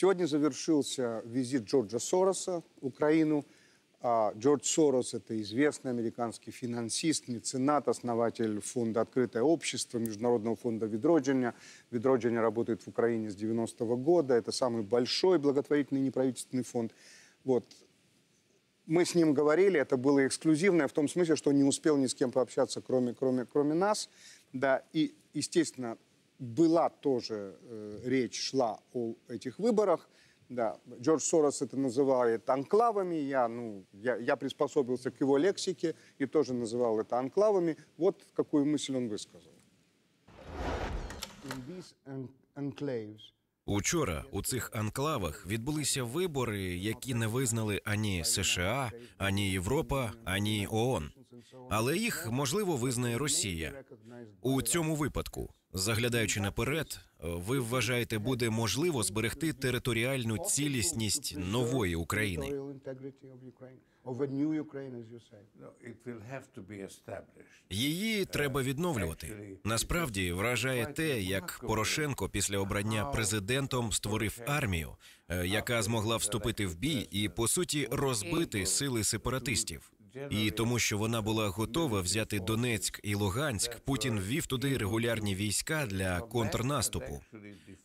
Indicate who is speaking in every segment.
Speaker 1: Сегодня завершился визит Джорджа Сороса в Украину. А, Джордж Сорос – это известный американский финансист, меценат, основатель фонда «Открытое общество», Международного фонда «Ведродження». «Ведродження» работает в Украине с 90-го года. Это самый большой благотворительный неправительственный фонд. Вот. Мы с ним говорили, это было эксклюзивное в том смысле, что он не успел ни с кем пообщаться, кроме, кроме, кроме нас. Да, и, естественно, была тоже э, речь шла о этих выборах. Да, Джордж Сорос это называет анклавами. Я, ну, я, я приспособился к его лексике и тоже называл это анклавами. Вот какую мысль он высказал. In these en- enclaves,
Speaker 2: Учора у цих анклавах відбулися вибори, які не визнали ані США, ані Європа, ані ООН. Але їх можливо визнає Росія. У цьому випадку, заглядаючи наперед, ви вважаєте, буде можливо зберегти територіальну цілісність нової України. Її треба відновлювати. Насправді вражає те, як Порошенко після обрання президентом створив армію, е, яка змогла вступити в бій і по суті розбити сили сепаратистів. І тому, що вона була готова взяти Донецьк і Луганськ, Путін ввів туди регулярні війська для контрнаступу.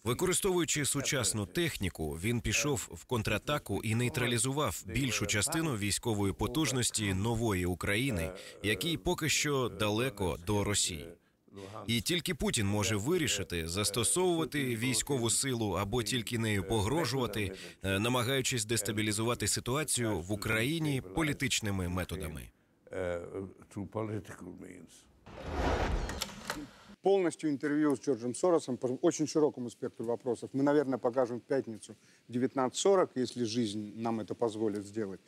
Speaker 2: Використовуючи сучасну техніку, він пішов в контратаку і нейтралізував більшу частину військової потужності нової України, який поки що далеко до Росії. І тільки Путін може вирішити застосовувати військову силу або тільки нею погрожувати, е, намагаючись дестабілізувати ситуацію в Україні політичними методами.
Speaker 1: Полностью интервью с Джорджем Соросом по очень широкому спектру вопросов. Мы, наверное, покажем в пятницу в 19.40, если жизнь нам это позволит сделать.